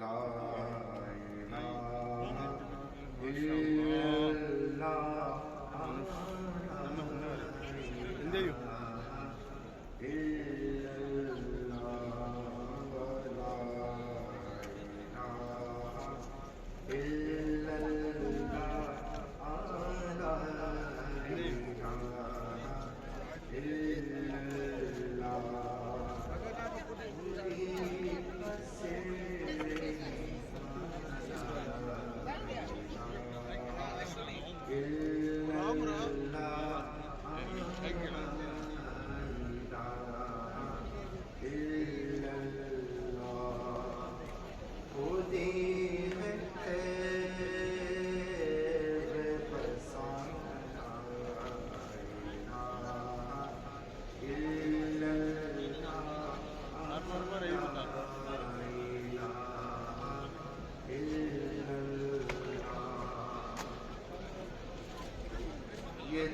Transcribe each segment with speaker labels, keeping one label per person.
Speaker 1: La ilaha
Speaker 2: illallah.
Speaker 1: ये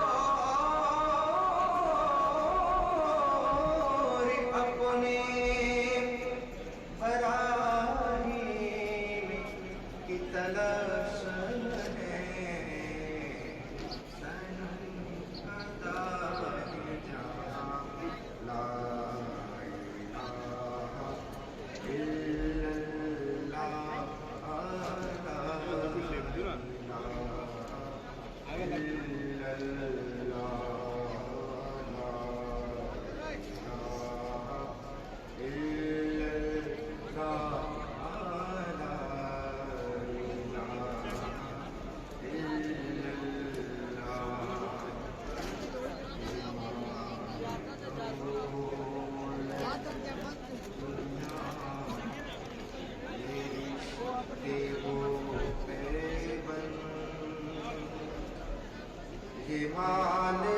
Speaker 2: কে মানে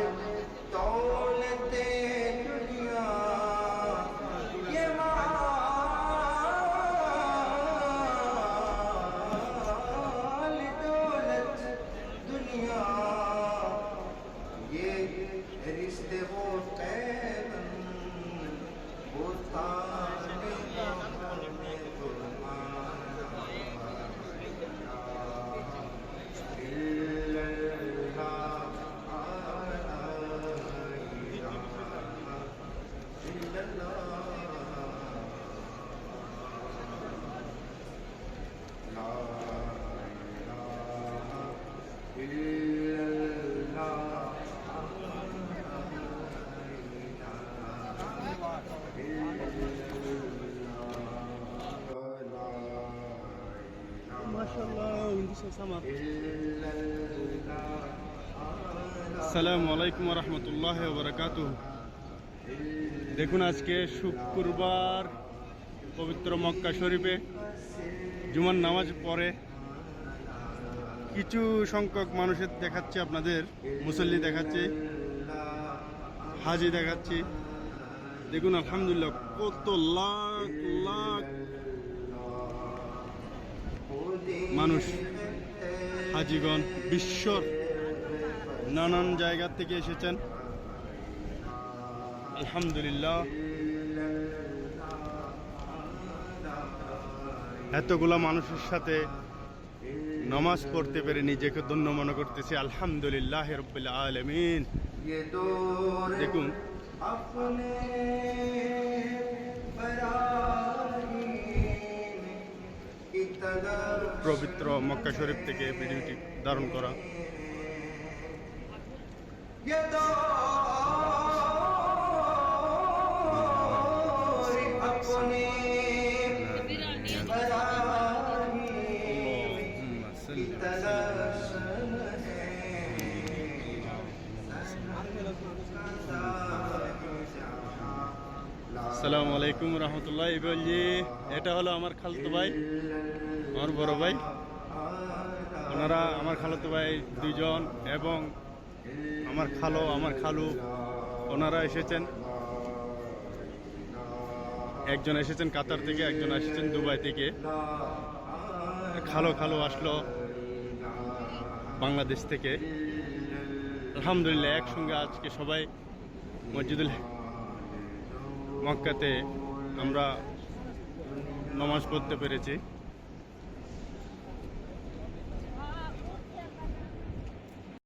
Speaker 2: তো আসসালামু আলাইকুম রহমতুল্লাহ বারকাত দেখুন আজকে শুক্রবার পবিত্র মক্কা শরীফে জুমার নামাজ পড়ে কিছু সংখ্যক মানুষের দেখাচ্ছে, আপনাদের মুসল্লি দেখাচ্ছে, হাজি দেখাচ্ছি। দেখুন, আলহামদুলিল্লাহ, কত লাখ লাখ মানুষ হাজিগঞ্জ বিশ্বর নানান জায়গা থেকে এসেছেন। আলহামদুলিল্লাহ। এতগুলো মানুষের সাথে নামাজ পড়তে পেরে নিজেকে ধন্য মনে করতেছি। আলহামদুলিল্লাহ রবিল্লা আলমিন। দেখুন পবিত্র মক্কা শরীফ থেকে ভিডিওটি ধারণ করা। আসসালামু আলাইকুম রহমতুল্লাহ। এই এটা হলো আমার খালতো ভাই। আমার বড় ভাই। ওনারা আমার খালাতো ভাই দুইজন এবং আমার খালো, আমার খালু। ওনারা এসেছেন। একজন এসেছেন কাতার থেকে, একজন এসেছেন দুবাই থেকে। খালো খালো আসলো বাংলাদেশ থেকে। আলহামদুলিল্লাহ, একসঙ্গে আজকে সবাই মসজিদুল মক্কাতে আমরা নমাজ পড়তে পেরেছি।